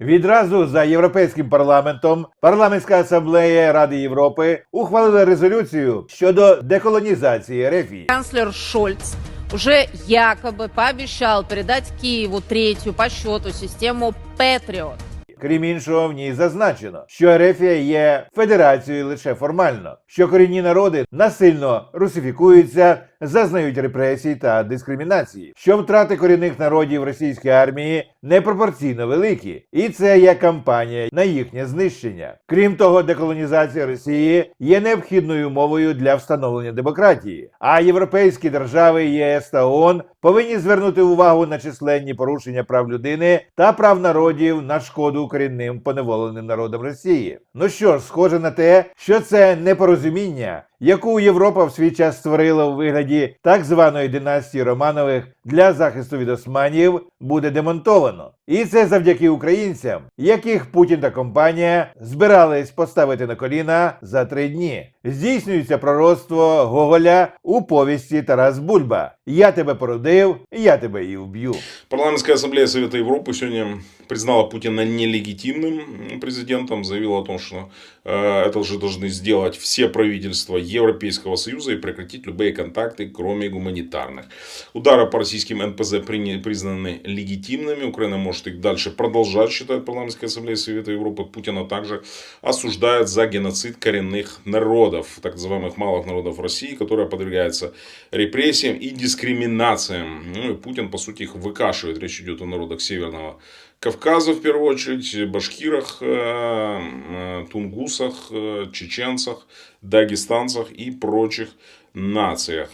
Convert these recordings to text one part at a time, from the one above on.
Відразу за європейським парламентом парламентська асамблея Ради Європи ухвалила резолюцію щодо деколонізації Рефії. Канцлер Шольц уже якобы пообещал передать Киеву третью по счету систему Патриот. Крім іншого, в ній зазначено, що Ерефія є федерацією лише формально, що корінні народи насильно русифікуються, зазнають репресій та дискримінації, що втрати корінних народів російської армії непропорційно великі, і це є кампанія на їхнє знищення. Крім того, деколонізація Росії є необхідною умовою для встановлення демократії. А європейські держави ЄС та ООН повинні звернути увагу на численні порушення прав людини та прав народів на шкоду корінним поневоленим народам Росії. Ну що ж, схоже на те, що це непорозуміння, яку Європа в свій час створила у вигляді так званої династії Романових для захисту від османів, буде демонтовано. І це завдяки українцям, яких Путін та компанія збирались поставити на коліна за три дні. Здійснюється пророцтво Гоголя у повісті Тарас Бульба. Я тебе породив, я тебе і вб'ю. Парламентская ассамблея Совета Европы сегодня признала Путина нелегитимным президентом, заявила о том, что э, это уже должны сделать все правительства Европейского Союза и прекратить любые контакты, кроме гуманитарных. Удары по российским НПЗ приня- признаны легитимными. Украина может их дальше продолжать, считает Парламентская ассамблея Совета Европы. Путина также осуждает за геноцид коренных народов, так называемых малых народов России, которые подвергаются репрессиям и дискриминациям. Ну и Путин, по сути, их выкашивает. Речь идет о народах Северного Кавказа, в первую очередь, башкирах, э, э, тунгусах, э, чеченцах, дагестанцах и прочих нациях.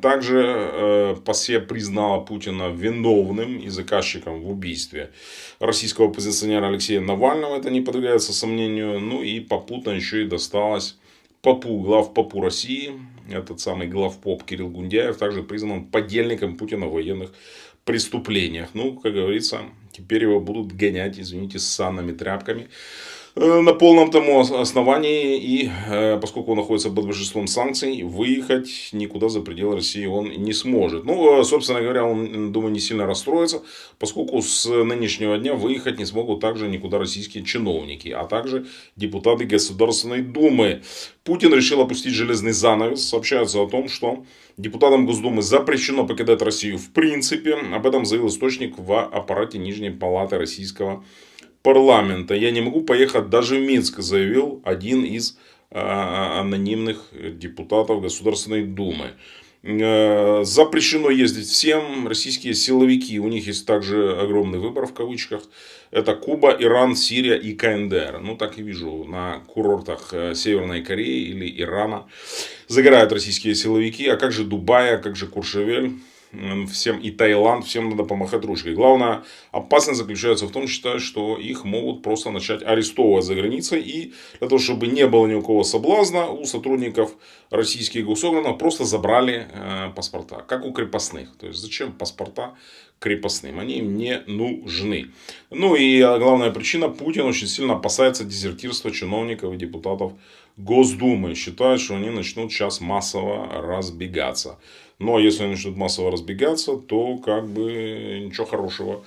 Также ПАСЕ признала Путина виновным и заказчиком в убийстве российского оппозиционера Алексея Навального. Это не подвергается сомнению. Ну и попутно еще и досталось Попу, главпопу России, этот самый главпоп Кирилл Гундяев, также признан подельником Путина в военных преступлениях. Ну, как говорится, теперь его будут гонять, извините, с санными тряпками на полном тому ос- основании. И э, поскольку он находится под большинством санкций, выехать никуда за пределы России он не сможет. Ну, э, собственно говоря, он, думаю, не сильно расстроится, поскольку с нынешнего дня выехать не смогут также никуда российские чиновники, а также депутаты Государственной Думы. Путин решил опустить железный занавес. Сообщается о том, что депутатам Госдумы запрещено покидать Россию в принципе. Об этом заявил источник в аппарате Нижней Палаты Российского парламента. Я не могу поехать даже в Минск, заявил один из э, анонимных депутатов Государственной Думы. Э, Запрещено ездить всем. Российские силовики, у них есть также огромный выбор в кавычках. Это Куба, Иран, Сирия и КНДР. Ну, так и вижу, на курортах э, Северной Кореи или Ирана загорают российские силовики. А как же Дубай, а как же Куршевель? Всем и Таиланд, всем надо помахать ручкой. Главная опасность заключается в том, считаю, что их могут просто начать арестовывать за границей. И для того, чтобы не было ни у кого соблазна, у сотрудников российских госорганов просто забрали э, паспорта, как у крепостных. То есть зачем паспорта крепостным? Они им не нужны. Ну и э, главная причина, Путин очень сильно опасается дезертирства чиновников и депутатов Госдумы. Считает, что они начнут сейчас массово разбегаться. Но если они начнут массово разбегаться, то как бы ничего хорошего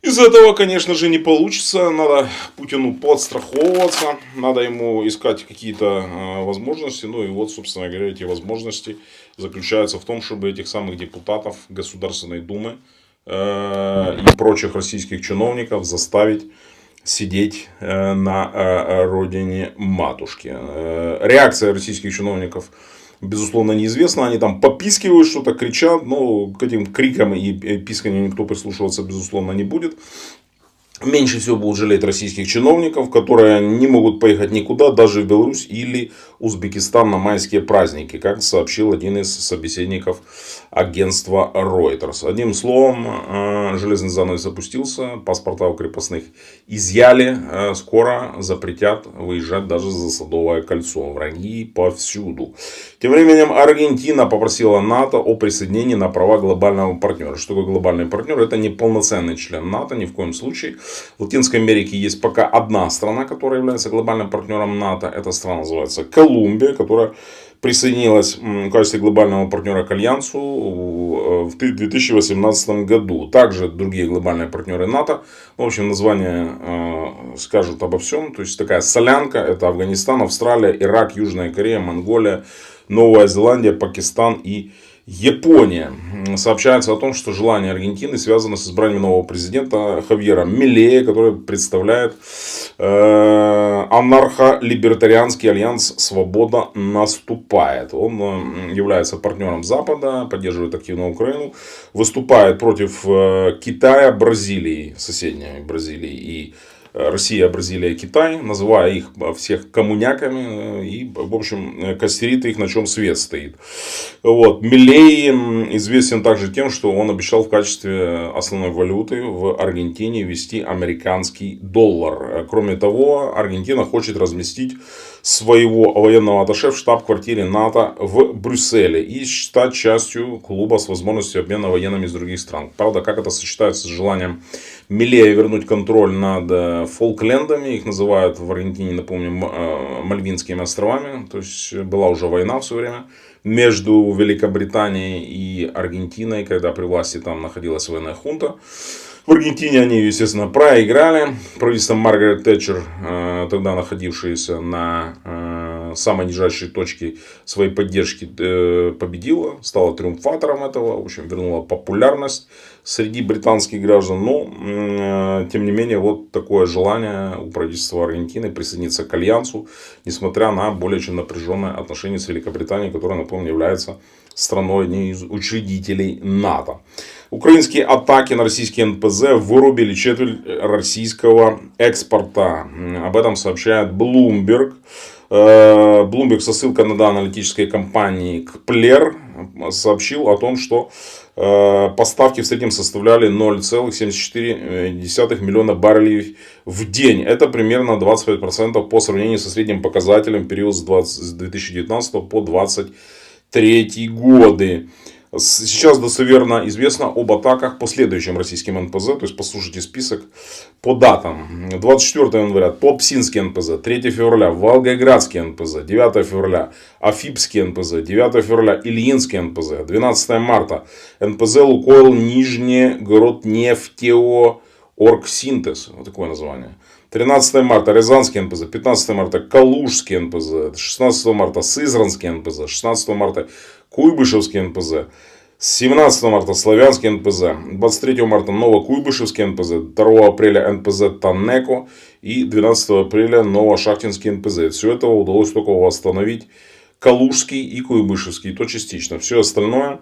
из этого, конечно же, не получится. Надо Путину подстраховываться, надо ему искать какие-то э, возможности. Ну и вот, собственно говоря, эти возможности заключаются в том, чтобы этих самых депутатов Государственной Думы э, и прочих российских чиновников заставить сидеть э, на родине матушки. Реакция российских чиновников безусловно, неизвестна. Они там попискивают что-то, кричат, но к этим крикам и э, писканью никто прислушиваться, безусловно, не будет. Меньше всего будут жалеть российских чиновников, которые не могут поехать никуда, даже в Беларусь или Узбекистан на майские праздники, как сообщил один из собеседников агентства Reuters. Одним словом, э, железный занавес опустился, паспорта у крепостных изъяли, э, скоро запретят выезжать даже за Садовое кольцо. Враги повсюду. Тем временем Аргентина попросила НАТО о присоединении на права глобального партнера. Что такое глобальный партнер? Это не полноценный член НАТО, ни в коем случае. В Латинской Америке есть пока одна страна, которая является глобальным партнером НАТО. Эта страна называется Колумбия, которая присоединилась в качестве глобального партнера к Альянсу в 2018 году. Также другие глобальные партнеры НАТО. В общем, название э, скажут обо всем. То есть такая солянка. Это Афганистан, Австралия, Ирак, Южная Корея, Монголия, Новая Зеландия, Пакистан и Япония. Сообщается о том, что желание Аргентины связано с избранием нового президента Хавьера Милея, который представляет э, анархо-либертарианский альянс «Свобода наступает». Он э, является партнером Запада, поддерживает активно Украину, выступает против э, Китая, Бразилии, соседней Бразилии и Россия, Бразилия, Китай, называя их всех коммуняками и, в общем, костерит их, на чем свет стоит. Вот. Милей известен также тем, что он обещал в качестве основной валюты в Аргентине ввести американский доллар. Кроме того, Аргентина хочет разместить своего военного атташе в штаб-квартире НАТО в Брюсселе и стать частью клуба с возможностью обмена военными из других стран. Правда, как это сочетается с желанием Милея вернуть контроль над э, Фолклендами, их называют в Аргентине, напомню, э, Мальвинскими островами, то есть была уже война в свое время между Великобританией и Аргентиной, когда при власти там находилась военная хунта. В Аргентине они, естественно, проиграли. Правительство Маргарет Тэтчер, э, тогда находившееся на э, самой нижайшей точке своей поддержки, э, победило, стало триумфатором этого, в общем, вернула популярность среди британских граждан. Но, тем не менее, вот такое желание у правительства Аргентины присоединиться к Альянсу, несмотря на более чем напряженное отношение с Великобританией, которая, напомню, является страной одним из учредителей НАТО. Украинские атаки на российские НПЗ вырубили четверть российского экспорта. Об этом сообщает Bloomberg. Э, Bloomberg со ссылкой на данные аналитической компании Кплер сообщил о том, что э, поставки в среднем составляли 0,74 миллиона баррелей в день. Это примерно 25% по сравнению со средним показателем период с 2019 по 2023 годы. Сейчас достоверно известно об атаках по следующим российским НПЗ. То есть послушайте список по датам. 24 января Попсинский НПЗ, 3 февраля Волгоградский НПЗ, 9 февраля Афипский НПЗ, 9 февраля Ильинский НПЗ, 12 марта НПЗ Лукойл Нижнегороднефтео Оргсинтез. Вот такое название. 13 марта Рязанский НПЗ, 15 марта Калужский НПЗ, 16 марта Сызранский НПЗ, 16 марта Куйбышевский НПЗ, 17 марта Славянский НПЗ, 23 марта Новокуйбышевский НПЗ, 2 апреля НПЗ Танеко и 12 апреля Новошахтинский НПЗ. Все это удалось только восстановить Калужский и Куйбышевский, то частично. Все остальное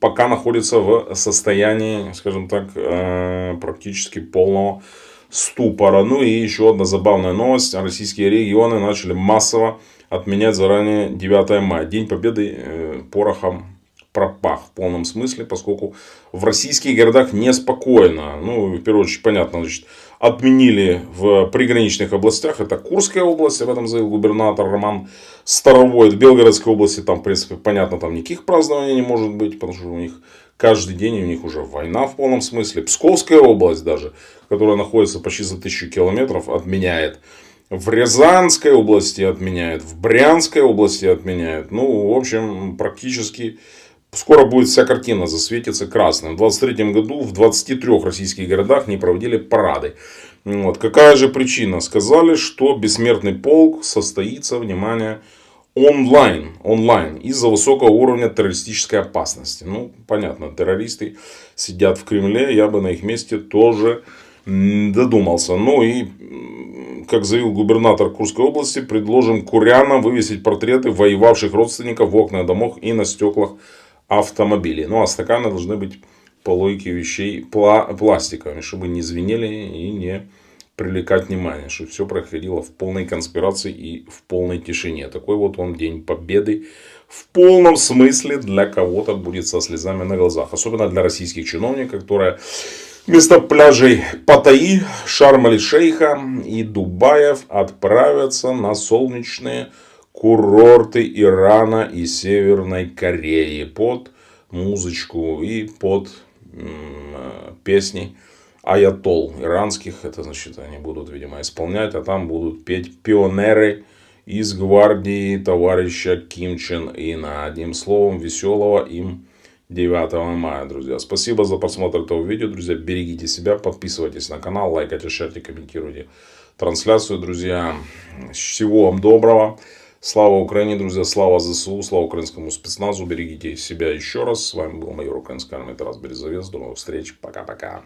пока находится в состоянии, скажем так, э, практически полного ступора. Ну и еще одна забавная новость. Российские регионы начали массово отменять заранее 9 мая. День Победы э, порохом пропах в полном смысле, поскольку в российских городах неспокойно. Ну, в первую очередь, понятно, значит, отменили в приграничных областях. Это Курская область, об этом заявил губернатор Роман Старовой. В Белгородской области, там, в принципе, понятно, там никаких празднований не может быть, потому что у них каждый день у них уже война в полном смысле. Псковская область даже, которая находится почти за тысячу километров, отменяет. В Рязанской области отменяет, в Брянской области отменяет. Ну, в общем, практически скоро будет вся картина засветится красным. В 23 году в 23 российских городах не проводили парады. Вот. Какая же причина? Сказали, что бессмертный полк состоится, внимание, онлайн, онлайн из-за высокого уровня террористической опасности. Ну, понятно, террористы сидят в Кремле, я бы на их месте тоже додумался. Ну и, как заявил губернатор Курской области, предложим курянам вывесить портреты воевавших родственников в окна домов и на стеклах автомобилей. Ну а стаканы должны быть по логике вещей пла пластиковыми, чтобы не звенели и не привлекать внимание, чтобы все проходило в полной конспирации и в полной тишине. Такой вот он день победы в полном смысле для кого-то будет со слезами на глазах. Особенно для российских чиновников, которые вместо пляжей Паттайи, Шарм-эль-Шейха и Дубаев отправятся на солнечные курорты Ирана и Северной Кореи под музычку и под м- песни аятол иранских. Это значит, они будут, видимо, исполнять, а там будут петь пионеры из гвардии товарища Ким Чен Ына. Одним словом, веселого им 9 мая, друзья. Спасибо за просмотр этого видео, друзья. Берегите себя, подписывайтесь на канал, лайкайте, шерьте, комментируйте трансляцию, друзья. Всего вам доброго. Слава Украине, друзья, слава ЗСУ, слава украинскому спецназу. Берегите себя еще раз. С вами был майор украинской армии Тарас Березовец. До новых встреч. Пока-пока.